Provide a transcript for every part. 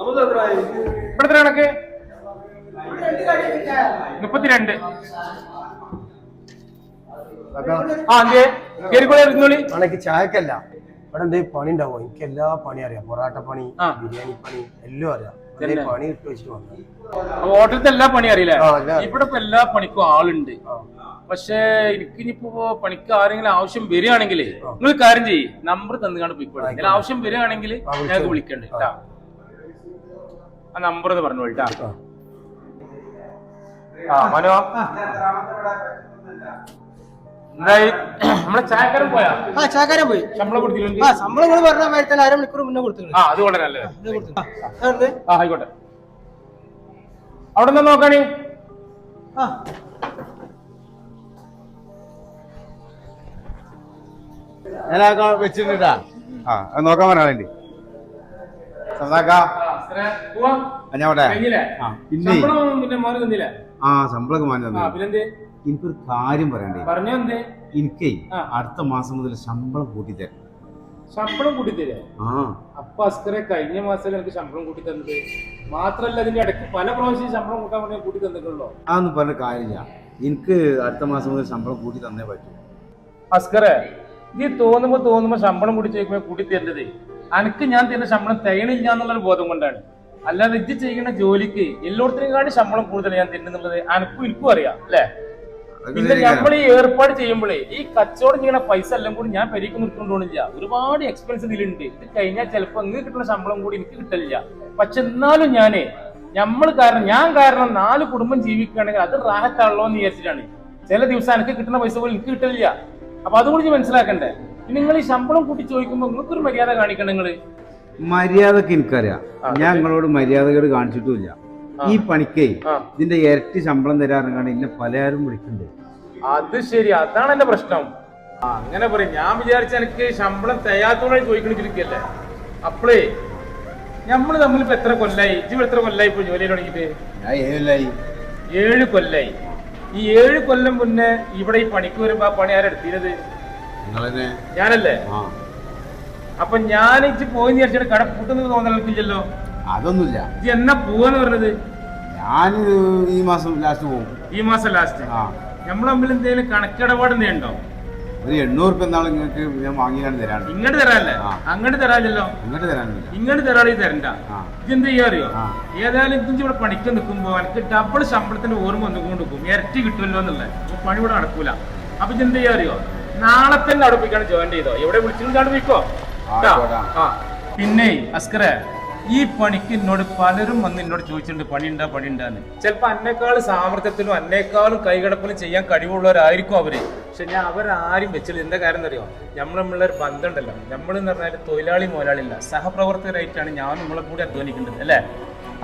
ഇവിടെ എത്ര കണക്ക്? മുപ്പത്തിരണ്ട്. അണക്ക് ചായക്കല്ല. ഇവിടെ എന്തെങ്കിലും പണി ഉണ്ടാവോ? എനിക്ക് എല്ലാ പണി അറിയാം. പൊറാട്ട പണി. ബിരിയാണി പണി എല്ലാം അറിയാം. പണി ഇട്ട് വെച്ചിട്ട് വന്നു ഹോട്ടലത്തെ എല്ലാ പണി അറിയില്ല. ഇവിടെ ഇപ്പൊ എല്ലാ പണിക്കും ആളുണ്ട്. പക്ഷേ എനിക്ക് ഇനിയിപ്പോ പണിക്ക് ആരെങ്കിലും ആവശ്യം വരികയാണെങ്കിൽ നിങ്ങൾ കാര്യം ചെയ്യ്. നമ്പർ തന്നുകൊണ്ട് പോയിക്കോളാം ആവശ്യം വരികയാണെങ്കിൽ. ഞങ്ങൾക്ക് വിളിക്കണ്ട് കേട്ടാ. ആ നമ്പർ ഒന്ന് പറഞ്ഞു കേട്ടാ. ആ. മനോ? എന്തായി നമ്മളെ ചായക്കാരൻ പോയാ? ആ പോയി. ശമ്പളം കൊടുത്തില്ല ആ ശമ്പളം പറഞ്ഞ മുന്നേ കൊടുത്തു ആ അത് വളരെ നല്ലത്. ആ ആയിക്കോട്ടെ അവിടെ നിന്ന് നോക്കണേ ആ ഞാനൊക്കെ വെച്ചിട്ടുണ്ടാ? ആ നോക്കാൻ പറയാനുണ്ട് വേണ്ടി ഞാൻ പിന്നെ ആ ശമ്പളമൊക്കെ മാറ്റി തന്നു. എനിക്കൊരു കാര്യം പറയണ്ടേ? എനിക്കേ അടുത്ത മാസം മുതൽ ശമ്പളം കൂട്ടി തരാം ശമ്പളം കൂട്ടി തരാ അപ്പൊ അസ്കറെ കഴിഞ്ഞ മാസം എനിക്ക് ശമ്പളം കൂട്ടി തന്നത്? മാത്രല്ല അതിന്റെ ഇടയ്ക്ക് പല പ്രാവശ്യം ശമ്പളം കൂട്ടാൻ വേണ്ടി കൂട്ടി തന്നിട്ടുള്ളൂ? അതൊന്നും പറഞ്ഞ കാര്യമില്ല. എനിക്ക് അടുത്ത മാസം മുതൽ ശമ്പളം കൂട്ടി തന്നേ പറ്റൂ. അസ്കറെ നീ തോന്നുമ്പോ തോന്നുമ്പോ ശമ്പളം കൂടി ചോദിക്കുമ്പോ കൂട്ടി തരുന്നത് അനക്ക് ഞാൻ തരുന്ന ശമ്പളം തികണില്ല എന്നുള്ളൊരു ബോധം കൊണ്ടാണ്. അല്ലാതെ ഇത് ചെയ്യുന്ന ജോലിക്ക് എല്ലായിടത്തിനെക്കാട്ടി ശമ്പളം കൂടുതൽ ഞാൻ തരുന്നുള്ളത് അനക്കും എനിക്കും അറിയാം അല്ലേ? പിന്നെ നമ്മൾ ഈ ഏർപ്പാട് ചെയ്യുമ്പോഴേ ഈ കച്ചവടം ചെയ്യുന്ന പൈസ എല്ലാം കൂടി ഞാൻ പരിക്ക് നിർക്കൊണ്ടുപോണില്ല ഒരുപാട് എക്സ്പെൻസ് ഇതിലുണ്ട്. ഇത് കഴിഞ്ഞാൽ ചിലപ്പോ അങ്ങ് കിട്ടുന്ന ശമ്പളം കൂടി എനിക്ക് കിട്ടില്ല പക്ഷെ എന്നാലും ഞാനേ നമ്മൾ കാരണം ഞാൻ കാരണം നാല് കുടുംബം ജീവിക്കുകയാണെങ്കിൽ അത് റാഹത്താണല്ലോ എന്ന് വിചാരിച്ചിട്ടാണ്. ചില ദിവസം എനിക്ക് കിട്ടുന്ന പൈസ പോലും എനിക്ക് കിട്ടില്ല അപ്പൊ അതുകൂടി ഞാൻ മനസ്സിലാക്കണ്ടേ? നിങ്ങൾ ഈ ശമ്പളം കൂട്ടി ചോദിക്കുമ്പോൾ നിങ്ങൾക്കൊരു മര്യാദ കാണിക്കണം നിങ്ങൾ മര്യാദയ്ക്ക് എനിക്കറിയാം. ഞാൻ നിങ്ങളോട് മര്യാദകൾ കാണിച്ചിട്ടുമില്ല. ഈ പണിക്കേ ഇതിന്റെ ഇരട്ടി ശമ്പളം തരാറുണ്ട് എന്നെ പലരും വിളിക്കുന്നുണ്ട്. അത് ശരി അതാണ് എന്റെ പ്രശ്നം. അങ്ങനെ പറയും. ഞാൻ വിചാരിച്ച എനിക്ക് ശമ്പളം തയ്യാത്തോടെ ചോദിക്കണിരിക്കല്ലേ അപ്പളേ നമ്മൾ തമ്മിലിപ്പോ എത്ര കൊല്ലായി? ഇജ്ജി എത്ര കൊല്ലായി ഇപ്പൊ ജോലി തുടങ്ങിയിട്ട്? ഏഴ് കൊല്ലായി. ഈ ഏഴ് കൊല്ലം മുന്നേ ഇവിടെ ഈ പണിക്ക് വരുമ്പോ ആ പണി ആരെടുത്തിരുന്നത് ഞാനല്ലേ? അപ്പൊ ഞാൻ ഇച്ച് പോയി വിചാരിച്ചിട്ട് കട പൂട്ടുന്നത് തോന്നലില്ലല്ലോ അതൊന്നുമില്ല. ഇജ്ജ് എന്നാ പോവാന്ന് പറഞ്ഞത്? ഞാൻ ഈ മാസം ലാസ്റ്റ് പോകും ഈ മാസം ലാസ്റ്റ് ആ. നമ്മൾ തമ്മിൽ എന്തെങ്കിലും കണക്കിടപാട് ഉണ്ടോ? ഒരു എണ്ണൂറ് റുപ്യ എന്നാൾ നിങ്ങൾക്ക് ഞാൻ വാങ്ങിയാണ് തരാണ്ട്. ഇങ്ങോട്ട് തരാല്ലേ. അങ്ങോട്ട് തരാല്ലോ ഇങ്ങോട്ട് തരാനില്ല. ഇങ്ങോട്ട് തരാളി തരണ്ട. ഇതെന്ത് ചെയ്യാ അറിയോ. ഏതായാലും ഇതും ഇവിടെ പണിക്ക് നിൽക്കുമ്പോ എനിക്ക് ഡബിൾ ശമ്പളത്തിന്റെ ഓർമ്മ വന്നുകൊണ്ട് നിൽക്കും. ഇരട്ടി കിട്ടുമല്ലോ എന്നുള്ളത്. പണി ഇവിടെ നടക്കൂല. അപ്പൊ ഇതെന്ത് ചെയ്യാ അറിയോ നാളെ തന്നെ അവിടെ പോയിക്കാണ് ജോയിൻ ചെയ്തോ എവിടെ വിളിച്ചിട്ട് പോയിക്കോ. പിന്നെ അസ്കറെ ഈ പണിക്ക് എന്നോട് പലരും വന്ന് എന്നോട് ചോദിച്ചിട്ടുണ്ട് പണിയുണ്ടാ പണിയുണ്ടാന്ന് ചിലപ്പോ അന്നേക്കാൾ സാമർത്ഥ്യത്തിലും അന്നേക്കാളും കൈകടപ്പിലും ചെയ്യാൻ കഴിവുള്ളവരായിരിക്കും അവർ. പക്ഷെ ഞാൻ അവരാരും വെച്ചില്ല. എന്താ കാര്യം അറിയോ നമ്മൾ നമ്മളെ ഒരു ബന്ധമുണ്ടല്ലോ. നമ്മൾ എന്ന് പറഞ്ഞാൽ തൊഴിലാളി മുതലാളില്ല സഹപ്രവർത്തകരായിട്ടാണ് ഞാൻ നമ്മളെ കൂടി അധ്വാനിക്കേണ്ടത് അല്ലേ?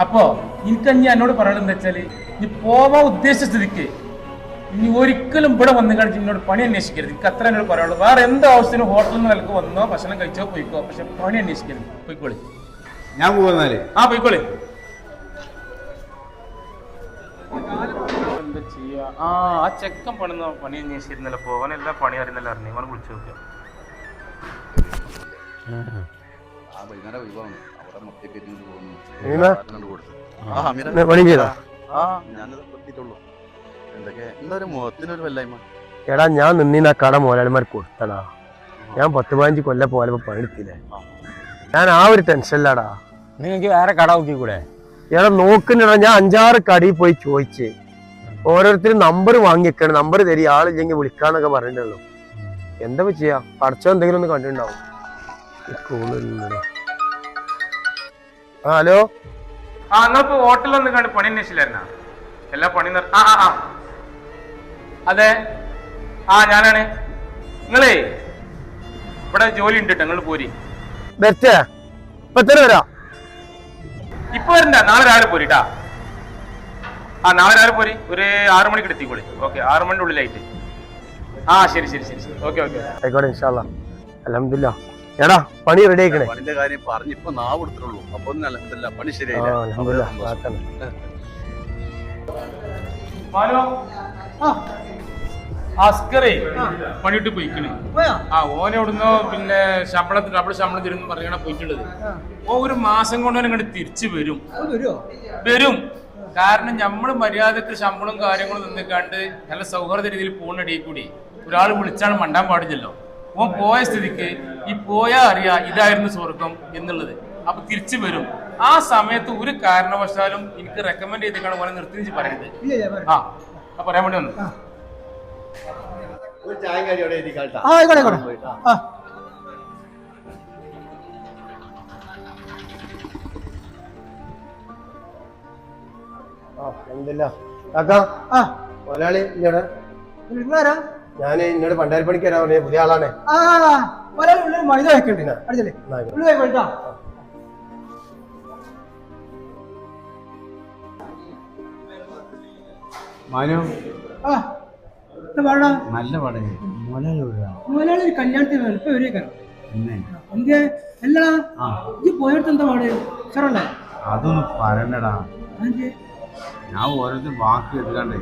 അപ്പോ എനിക്ക് ഞാൻ എന്നോട് പറയണത് എന്താ വെച്ചാൽ നീ പോവാൻ ഉദ്ദേശിച്ച സ്ഥിതിക്ക് ഇനി ഒരിക്കലും ഇവിടെ വന്നു കഴിച്ച് എന്നോട് പണി അന്വേഷിക്കരുത്. എനിക്ക് അത്ര എന്നോട് പറയുള്ളൂ വേറെ എന്ത് ആവശ്യത്തിനും ഹോട്ടലിൽ നിന്ന് നിലയ്ക്ക് വന്നോ ഭക്ഷണം കഴിച്ചോ പോയിക്കോ പക്ഷെ പണി അന്വേഷിക്കരുത്. പോയിക്കോളി. ഞാൻ പോകുന്നാൽ ആ പോയിക്കോളി. എന്താ ചെയ്യാ? ആ ആ ചെക്കൻ പണിന്ന പണി അന്വേഷിച്ചിരുന്നല്ലോ. പോവാൻ എല്ലാ പണി അറിയുന്നല്ലോ അറിഞ്ഞു ഇവനെ വിളിച്ചു നോക്കുക ആ വൈകുന്നേരം ഒഴിവാണ് അവിടെ മൊത്തം ആ അമീറ പണി ചെയ്താ? ആ. ഞാനത് എത്തിയിട്ടുള്ളൂ എന്തൊക്കെ? എന്താ ഒരു മുഖത്തിനൊരു വല്ലായ്മ? എടാ ഞാൻ നിന്നീന കട മുതലാളിമാർ കൊടുത്തടാ ഞാൻ പത്ത് പതിനഞ്ച് കൊല്ലം പോലെ പണിയെടുത്തില്ലേ ഞാൻ ആ ഒരു ടെൻഷനിലാടാ. നിങ്ങൾക്ക് വേറെ കട നോക്കിക്കൂടെ? എടാ നോക്കുന്നുണ്ടാ ഞാൻ അഞ്ചാറ് കടയിൽ പോയി ചോദിച്ച്. ഓരോരുത്തരും നമ്പർ വാങ്ങിക്കണം നമ്പർ തരി ആളില്ലെങ്കിൽ വിളിക്കാന്നൊക്കെ പറഞ്ഞിട്ടുള്ളൂ എന്താ ചെയ്യാ? പഠിച്ചോ എന്തെങ്കിലും ഒന്ന് കണ്ടിട്ടുണ്ടാവും? ഹലോ? ആ നിങ്ങളിപ്പോ ഹോട്ടലിൽ കണ്ട് പണി അന്വേഷിച്ചില്ലായിരുന്ന? എല്ലാ പണി ആ ആ. അതെ. ആ ഞാനാണ്. നിങ്ങളേ ഇവിടെ ജോലി ഉണ്ട് നിങ്ങൾ പോരി. ബെറ്റേ ഇപ്പൊ വരണ്ട നാളെ രാവിലെ പോരിട്ടാ. ആ നാളെ രാവിലെ പോരി. ഒരു ആറു മണിക്ക് എത്തിക്കോളി ഓക്കെ ആറു മണിന്റെ ഉള്ളിലായിട്ട്. ആ ശരി ശരി ശരി ശരി. Okay okay. ആയിക്കോട്ടെ ഇൻഷാല്ല അലഹമില്ല എടാ പണി റെഡി ആക്കണേ പണിന്റെ കാര്യം പറഞ്ഞ് ഇപ്പൊ നാവ് എടുത്തിട്ടുള്ളൂ. അപ്പൊ ഒന്നും അലഹമില്ല പണി ആ ശരിയായില്ല അസ്കറേ പണിയിട്ട് പോയിക്കണേ. ആ ഓനെ അവിടുന്ന് പിന്നെ ശമ്പളത്തിൽ ഡബിൾ ശമ്പളം തരും പറഞ്ഞാണ് പോയിട്ടുള്ളത്. ഓ ഒരു മാസം കൊണ്ട് ഇങ്ങോട്ട് തിരിച്ചു വരും. വരും. കാരണം നമ്മൾ മര്യാദയ്ക്ക് ശമ്പളം കാര്യങ്ങളും നിന്നിക്കാണ്ട് നല്ല സൗഹാർദ്ദ രീതിയിൽ പോകുന്ന ഇടയിൽ കൂടി ഒരാൾ വിളിച്ചാണ് മണ്ടാൻ പാടില്ലല്ലോ. ഓൻ പോയ സ്ഥിതിക്ക് ഈ പോയാ അറിയ ഇതായിരുന്നു സ്വർഗം എന്നുള്ളത്. അപ്പൊ തിരിച്ചു വരും. ആ സമയത്ത് ഒരു കാരണവശാലും എനിക്ക് റെക്കമെൻഡ് ചെയ്തിട്ടാണ് ഓനെ നിർത്തി പറയരുത് ആ പറയാൻ വേണ്ടി വന്നു. ആ ആയിക്കോട്ടെ ആയിക്കോട്ടെ. ആ. മുതലാളി ഇന്നോട് ഞാൻ ഇന്നോട് പണ്ടാരിപ്പണിക്ക് വരാൻ പറഞ്ഞ പുതിയ ആളാണ്. ആ ഒരാൾ ഉള്ളിൽ മൈദ വെക്കണ്ട് ഉള്ളി പോയിട്ടാ മാനു. ആ. പാടാ? നല്ല പടം. മുതലാളി ഒരു കല്യാണത്തിന് എന്തേ അല്ലടാ. ഈ പോയടുത്ത് എന്താ പാട്? സാറല്ലേ? അതൊന്നും പറയണ്ടടാ. അതെ ഞാൻ ഓരോരുത്തർ വാക്ക് എടുക്കാണ്ടേ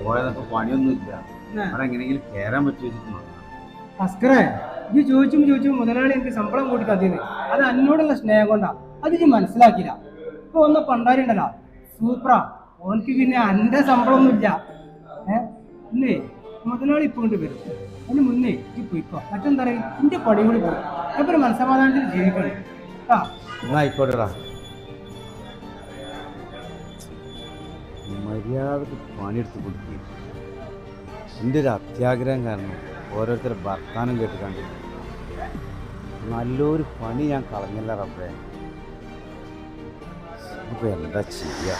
പോയതൊക്കെ പണിയൊന്നുമില്ല. അവിടെ എങ്ങനെയെങ്കിലും കയറാൻ പറ്റുമോ അസ്കറേ ഈ ചോദിച്ചും ചോദിച്ചും മുതലാളി എനിക്ക് ശമ്പളം കൂട്ടി അത് എന്നോടുള്ള സ്നേഹം കൊണ്ടാ. അത് നീ മനസ്സിലാക്കില്ല ഇപ്പൊ ഒന്ന് പണ്ടാരി ഉണ്ടല്ലോ. സൂപ്പറാ ഓനക്ക് പിന്നെ അന്റെ ശമ്പളം ഒന്നുമില്ല ഏ? ഇന്നേ മുതലാളി ഇപ്പൊ കൊണ്ട് വരും. അതിന് മുന്നേ ഈ പോയിക്കോ. മറ്റെന്താ പറയുക? എന്റെ പടി കൂടി പോകും. അപ്പൊ മനസ്സമാധാനത്തിൽ ജീവിക്കണം. ആ. എന്നാ ആയിക്കോട്ടെടാ. മര്യാദയ്ക്ക് പണിയെടുത്ത് കൊടുക്കുക എന്റെ ഒരു അത്യാഗ്രഹം കാരണം ഓരോരുത്തരെ ഭർത്താനം കേട്ട് കണ്ടു നല്ലൊരു പണി ഞാൻ കളഞ്ഞില്ല റബ്ബേ. ഇപ്പൊ എന്താ ചെയ്യാ?